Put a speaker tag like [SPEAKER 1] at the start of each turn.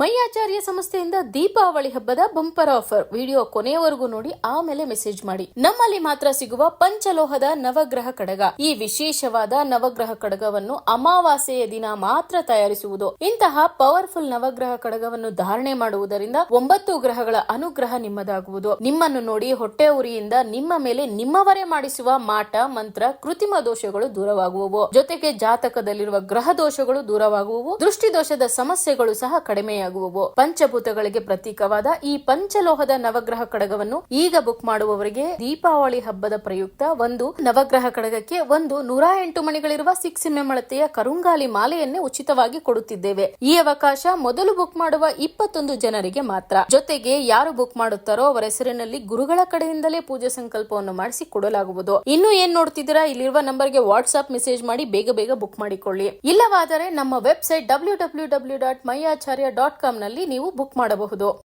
[SPEAKER 1] ಮೈಯಾಚಾರ್ಯ ಸಂಸ್ಥೆಯಿಂದ ದೀಪಾವಳಿ ಹಬ್ಬದ bumper offer. Video ಕೊನೆಯವರೆಗೂ ನೋಡಿ, ಆಮೇಲೆ ಮೆಸೇಜ್ ಮಾಡಿ. ನಮ್ಮಲ್ಲಿ ಮಾತ್ರ ಸಿಗುವ ಪಂಚಲೋಹದ ನವಗ್ರಹ ಕಡಗ. ಈ ವಿಶೇಷವಾದ ನವಗ್ರಹ ಕಡಗವನ್ನು ಅಮಾವಾಸ್ಯೆಯ ದಿನ ಮಾತ್ರ ತಯಾರಿಸುವುದು. ಇಂತಹ ಪವರ್ಫುಲ್ ನವಗ್ರಹ ಕಡಗವನ್ನು ಧಾರಣೆ ಮಾಡುವುದರಿಂದ ಒಂಬತ್ತು ಗ್ರಹಗಳ ಅನುಗ್ರಹ ನಿಮ್ಮದಾಗುವುದು. ನಿಮ್ಮನ್ನು ನೋಡಿ ಹೊಟ್ಟೆ ಉರಿಯಿಂದ ನಿಮ್ಮ ಮೇಲೆ ನಿಮ್ಮವರೇ ಮಾಡಿಸುವ ಮಾಟ, ಮಂತ್ರ, ಕೃತಿಮ ದೋಷಗಳು ದೂರವಾಗುವವು. ಜೊತೆಗೆ ಜಾತಕದಲ್ಲಿರುವ ಗ್ರಹ ದೋಷಗಳು ದೂರವಾಗುವವು. ದೃಷ್ಟಿದೋಷದ ಸಮಸ್ಯೆಗಳು ಸಹ ಕಡಿಮೆಯಾಗುವವು ಪಂಚಭೂತಗಳಿಗೆ ಪ್ರತೀಕವಾದ ಈ ಪಂಚಲೋಹದ ನವಗ್ರಹ ಕಡಗವನ್ನು ಈಗ ಬುಕ್ ಮಾಡುವವರಿಗೆ ದೀಪಾವಳಿ ಹಬ್ಬದ ಪ್ರಯುಕ್ತ ಒಂದು ನವಗ್ರಹ ಕಡಗಕ್ಕೆ ಒಂದು ನೂರ ಎಂಟು ಮಣಿಗಳಿರುವ ಸಿಕ್ಸ್ ಎಂಎಂ ಅಳತೆಯ ಕರುಂಗಾಲಿ ಮಾಲೆಯನ್ನೇ ಉಚಿತವಾಗಿ ಕೊಡುತ್ತಿದ್ದೇವೆ. ಈ ಅವಕಾಶ ಮೊದಲು ಬುಕ್ ಮಾಡುವ ಇಪ್ಪತ್ತೊಂದು ಜನರಿಗೆ ಮಾತ್ರ. ಜೊತೆಗೆ ಯಾರು ಬುಕ್ ಮಾಡುತ್ತಾರೋ ಅವರ ಹೆಸರಿನಲ್ಲಿ ಗುರುಗಳ ಕಡೆಯಿಂದಲೇ ಪೂಜೆ ಸಂಕಲ್ಪವನ್ನು ಮಾಡಿಸಿ ಕೊಡಲಾಗುವುದು. ಇನ್ನು ಏನ್ ನೋಡ್ತಿದ್ದೀರಾ? ಇಲ್ಲಿರುವ ನಂಬರ್ಗೆ ವಾಟ್ಸ್ಆಪ್ ಮೆಸೇಜ್ ಮಾಡಿ ಬೇಗ ಬೇಗ ಬುಕ್ ಮಾಡಿಕೊಳ್ಳಿ. ಇಲ್ಲವಾದರೆ ನಮ್ಮ website W W W dot my Acharya dot ಕಾಮ್ನಲ್ಲಿ ನೀವು ಬುಕ್ ಮಾಡಬಹುದು.